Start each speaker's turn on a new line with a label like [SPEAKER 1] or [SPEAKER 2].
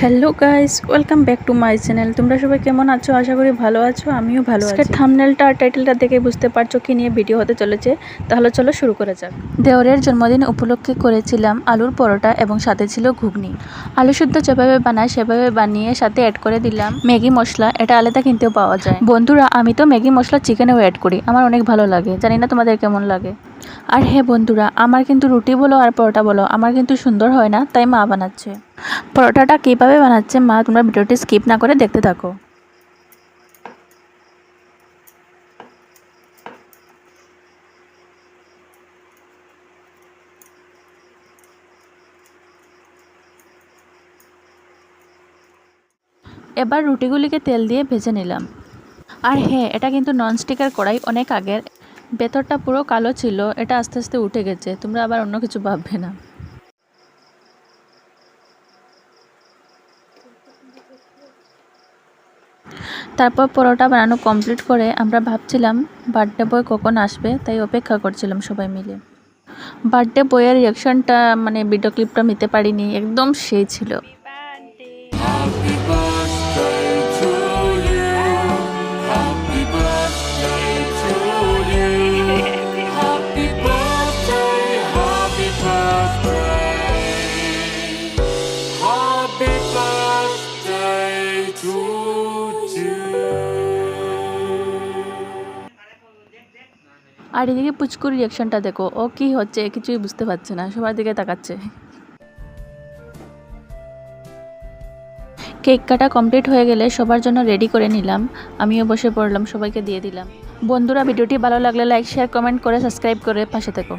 [SPEAKER 1] Hello guys welcome back to my channel. তোমরা সবাই কেমন আছো? আশা করি ভালো আছো আমিও ভালো আছি। থামনেলটা আর টাইটেলটা দেখে বুঝতে পারছ কি নিয়ে ভিডিও হতে চলেছে? তাহলে চলো শুরু করা যাক। দেওরের জন্মদিন উপলক্ষে করেছিলাম আলুর পরোটা এবং সাথে ছিল ঘুগনি। আলু শুদ্ধ যেভাবে বানায় সেভাবে বানিয়ে সাথে অ্যাড করে দিলাম ম্যাগি মশলা। এটা আলাদা কিনতেও পাওয়া যায়। বন্ধুরা আমি তো ম্যাগি মশলা চিকেনেও অ্যাড করি। আমার অনেক ভালো লাগে। জানি না তোমাদের কেমন লাগে। আর হ্যাঁ বন্ধুরা আমার কিন্তু রুটি বলো আর পরোটা বলো আমার কিন্তু সুন্দর হয় না তাই মা বানাচ্ছে। পরোটাটা কীভাবে বানাচ্ছে মা, তোমরা ভিডিওটি স্কিপ না করে দেখতে থাকো। এবার রুটিগুলিকে তেল দিয়ে ভেজে নিলাম। আর হ্যাঁ এটা কিন্তু ননস্টিকের কড়াই, অনেক আগের। ভেতরটা পুরো কালো ছিল, এটা আস্তে আস্তে উঠে গেছে, তোমরা আবার অন্য কিছু ভাববে না। তারপর পরোটা বানানো কমপ্লিট করে আমরা ভাবছিলাম বার্থডে বয় কখন আসবে, তাই অপেক্ষা করছিলাম সবাই মিলে। বার্থডে বয়ের রিয়াকশনটা মানে ভিডিও ক্লিপটা নিতে পারিনি, একদম সেই ছিল।
[SPEAKER 2] Happy birthday to
[SPEAKER 1] আর এদিকে পুচকুর রিয়াকশনটা দেখো, ও কি হচ্ছে কিছুই বুঝতে পারছে না, সবার দিকে তাকাচ্ছে। কেক কাটা কমপ্লিট হয়ে গেলে সবার জন্য রেডি করে নিলাম, আমিও বসে পড়লাম, সবাইকে দিয়ে দিলাম। বন্ধুরা, ভিডিওটি ভালো লাগলে লাইক শেয়ার কমেন্ট করে সাবস্ক্রাইব করে পাশে থেকো।